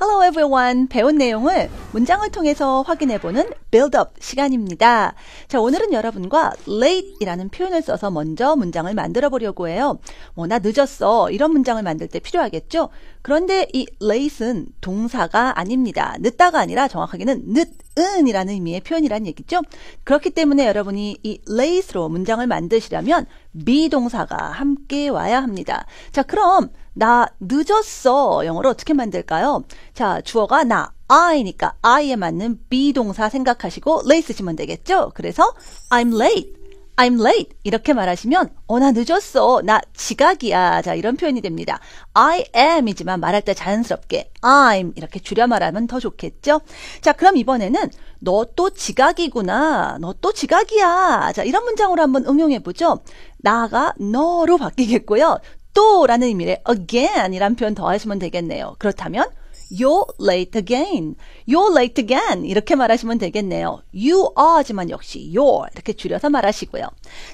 Hello everyone. 배운 내용을 문장을 통해서 확인해보는 build-up 시간입니다. 자, 오늘은 여러분과 late이라는 표현을 써서 먼저 문장을 만들어 보려고 해요. 뭐, 나 늦었어. 이런 문장을 만들 때 필요하겠죠? 그런데 이 late은 동사가 아닙니다. 늦다가 아니라 정확하게는 늦 은 이라는 의미의 표현이란 얘기죠. 그렇기 때문에 여러분이 이 late로 문장을 만드시려면 비동사가 함께 와야 합니다. 자, 그럼 나 늦었어. 영어로 어떻게 만들까요? 자, 주어가 나, I니까 I에 맞는 비동사 생각하시고 late 쓰시면 되겠죠? 그래서 I'm late. I'm late. 이렇게 말하시면 어, 나 늦었어. 나 지각이야. 자, 이런 표현이 됩니다. I am이지만 말할 때 자연스럽게 I'm 이렇게 줄여 말하면 더 좋겠죠? 자, 그럼 이번에는 너 또 지각이구나. 너 또 지각이야. 자, 이런 문장으로 한번 응용해 보죠. 나가 너로 바뀌겠고요. 또라는 의미의 again 이란 표현 더하시면 되겠네요. 그렇다면 You're late again. You're late again. 이렇게 말하시면 되겠네요. You are지만 역시 you're 이렇게 줄여서 말하시고요.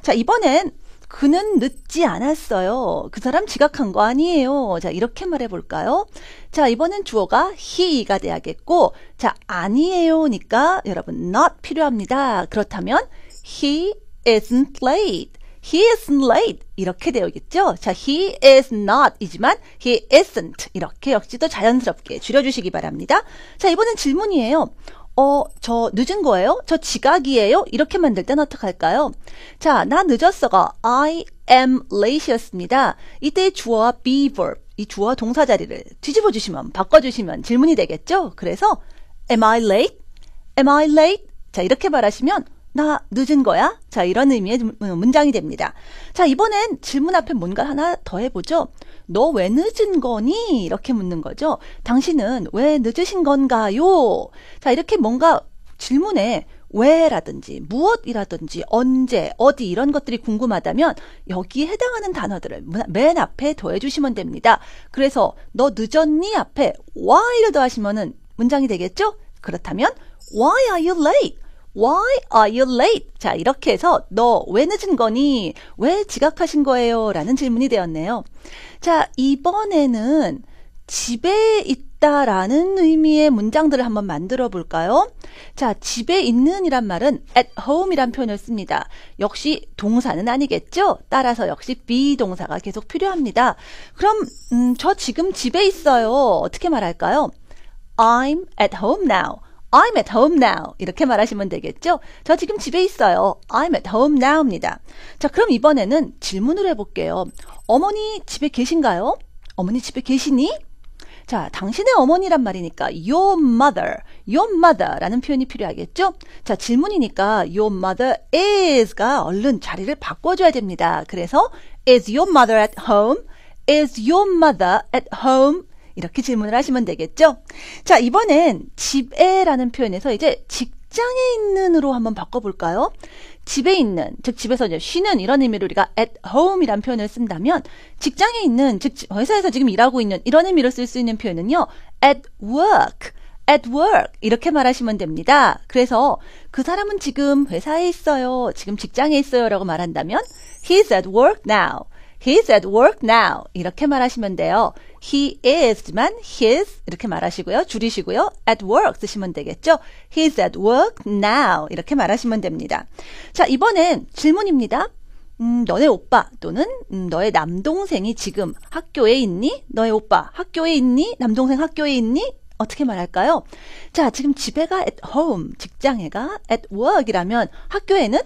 자, 이번엔 그는 늦지 않았어요. 그 사람 지각한 거 아니에요. 자, 이렇게 말해 볼까요? 자, 이번엔 주어가 he가 돼야겠고, 자, 아니에요니까 여러분 not 필요합니다. 그렇다면 he isn't late. He isn't late. 이렇게 되어있겠죠? 자, he is not 이지만 he isn't. 이렇게 역시도 자연스럽게 줄여주시기 바랍니다. 자, 이번엔 질문이에요. 어, 저 늦은 거예요? 저 지각이에요? 이렇게 만들 땐 어떡할까요? 자, 나 늦었어가 I am late였습니다. 이때 주어와 be verb, 이 주어 동사 자리를 뒤집어 주시면, 바꿔주시면 질문이 되겠죠? 그래서 am I late? am I late? 자, 이렇게 말하시면 나 늦은 거야? 자, 이런 의미의 문장이 됩니다. 자, 이번엔 질문 앞에 뭔가 하나 더 해보죠. 너 왜 늦은 거니? 이렇게 묻는 거죠. 당신은 왜 늦으신 건가요? 자, 이렇게 뭔가 질문에 왜라든지 무엇이라든지 언제 어디 이런 것들이 궁금하다면 여기에 해당하는 단어들을 맨 앞에 더해주시면 됩니다. 그래서 너 늦었니 앞에 why를 더하시면은 문장이 되겠죠? 그렇다면 why are you late? Why are you late? 자, 이렇게 해서 너 왜 늦은 거니? 왜 지각하신 거예요? 라는 질문이 되었네요. 자, 이번에는 집에 있다 라는 의미의 문장들을 한번 만들어 볼까요? 자, 집에 있는 이란 말은 at home 이란 표현을 씁니다. 역시 동사는 아니겠죠? 따라서 역시 비동사가 계속 필요합니다. 그럼, 음, 저 지금 집에 있어요. 어떻게 말할까요? I'm at home now. I'm at home now. 이렇게 말하시면 되겠죠? 저 지금 집에 있어요. I'm at home now입니다. 자, 그럼 이번에는 질문을 해볼게요. 어머니 집에 계신가요? 어머니 집에 계시니? 자, 당신의 어머니란 말이니까 your mother, your mother라는 표현이 필요하겠죠? 자, 질문이니까 your mother is가 얼른 자리를 바꿔줘야 됩니다. 그래서 is your mother at home? is your mother at home? 이렇게 질문을 하시면 되겠죠? 자, 이번엔 집에라는 표현에서 이제 직장에 있는으로 한번 바꿔볼까요? 집에 있는, 즉 집에서 이제 쉬는 이런 의미로 우리가 at home이란 표현을 쓴다면 직장에 있는, 즉 회사에서 지금 일하고 있는 이런 의미로 쓸 수 있는 표현은요. at work, at work 이렇게 말하시면 됩니다. 그래서 그 사람은 지금 회사에 있어요. 지금 직장에 있어요라고 말한다면 he's at work now. He's at work now. 이렇게 말하시면 돼요. He is지만 his 이렇게 말하시고요. 줄이시고요. at work 쓰시면 되겠죠. He's at work now. 이렇게 말하시면 됩니다. 자, 이번엔 질문입니다. 음, 너네 오빠 또는 음, 너의 남동생이 지금 학교에 있니? 너의 오빠 학교에 있니? 남동생 학교에 있니? 어떻게 말할까요? 자, 지금 집에가 at home, 직장에가 at work이라면 학교에는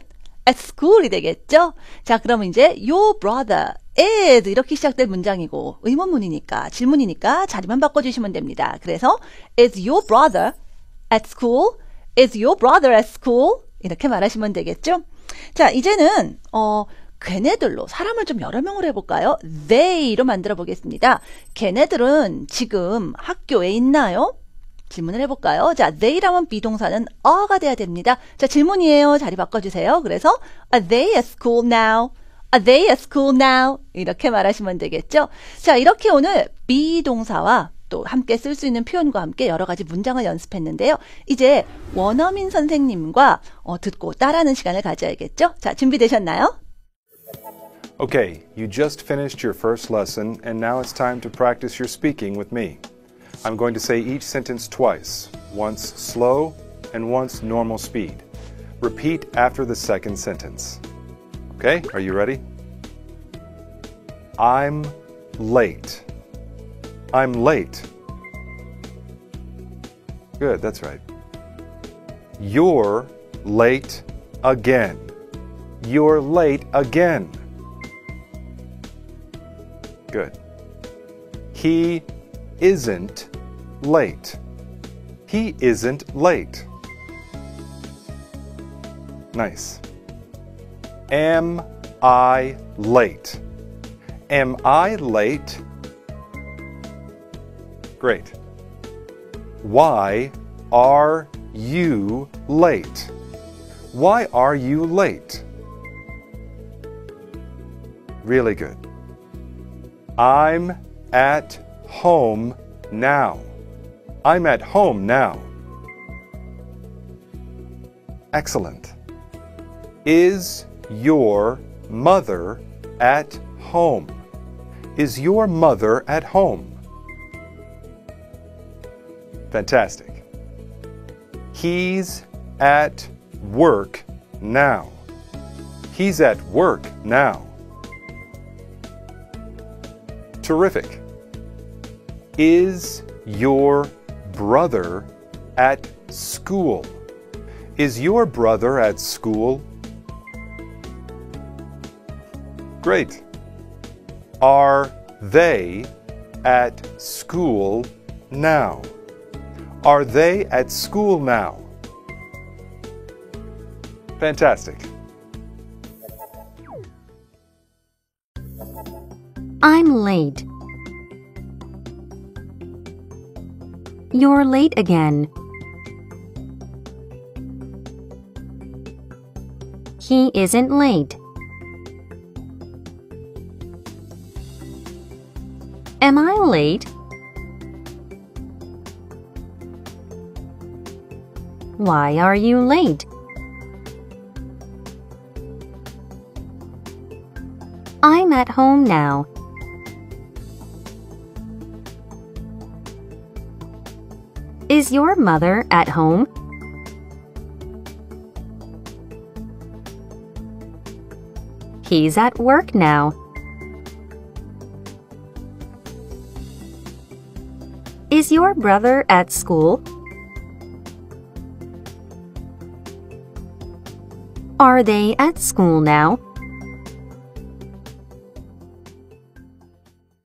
at school이 되겠죠? 자, 그러면 이제 your brother is 이렇게 시작될 문장이고 의문문이니까 질문이니까 자리만 바꿔주시면 됩니다. 그래서 is your brother at school? is your brother at school? 이렇게 말하시면 되겠죠? 자, 이제는 어 걔네들로 사람을 좀 여러 명으로 해볼까요? they로 만들어 보겠습니다. 걔네들은 지금 학교에 있나요? 질문을 해볼까요? 자, they라면 비동사는 a가 돼야 됩니다. 자, 질문이에요. 자리 바꿔주세요. 그래서 are they at school now? Are they at school now? 이렇게 말하시면 되겠죠? 자, 이렇게 오늘 비동사와 또 함께 쓸 수 있는 표현과 함께 여러 가지 문장을 연습했는데요. 이제 원어민 선생님과 어, 듣고 따라하는 시간을 가져야겠죠? 자, 준비되셨나요? Okay, you just finished your first lesson and now it's time to practice your speaking with me. I'm going to say each sentence twice, once slow and once normal speed. Repeat after the second sentence. Okay, are you ready? I'm late. I'm late. Good, that's right. You're late again. You're late again. Good. He isn't late. He isn't late. Nice. Am I late? Am I late? Great. Why are you late? Why are you late? Really good. I'm at home now. I'm at home now. Excellent. Is your mother at home? Is your mother at home? Fantastic. He's at work now. He's at work now. Terrific. Is your brother at school? Is your brother at school? Great. Are they at school now? Are they at school now? Fantastic. I'm late. You're late again. He isn't late. Am I late? Why are you late? I'm at home now. Is your mother at home? He's at work now. Is your brother at school? Are they at school now?